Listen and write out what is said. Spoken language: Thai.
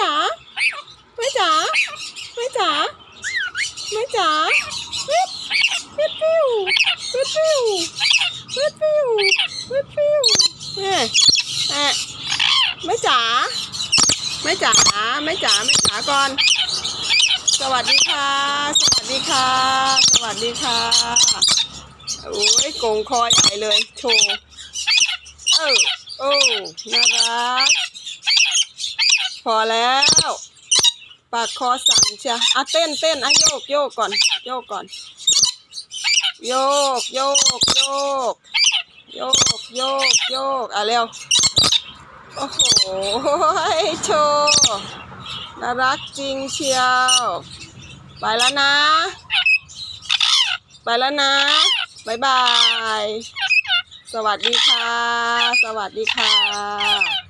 จ๋าไม่จ๋าไม่จ๋าไม่จ๋าวิบวิบฟิววิบฟิววิบฟิววิบฟิวแม่แม่ไม่จ๋าไม่จ๋าไม่จ๋าไม่จ๋าก่อน สวัสดีค่ะ สวัสดีค่ะ สวัสดีค่ะโอ้ยโกงคอใหญ่เลย โชว์ เออโอ้น่ารัก พอแล้ว ปากคอสั่นเชียอะเต้นเต้นอะโยกโยกก่อน โยกก่อน โยกโยกโยก โยกโยกโยกอะเร็ว โอ้โหโชว์น่ารักจริงเชียว ไปแล้วนะ ไปแล้วนะบายบาย สวัสดีค่ะ สวัสดีค่ะ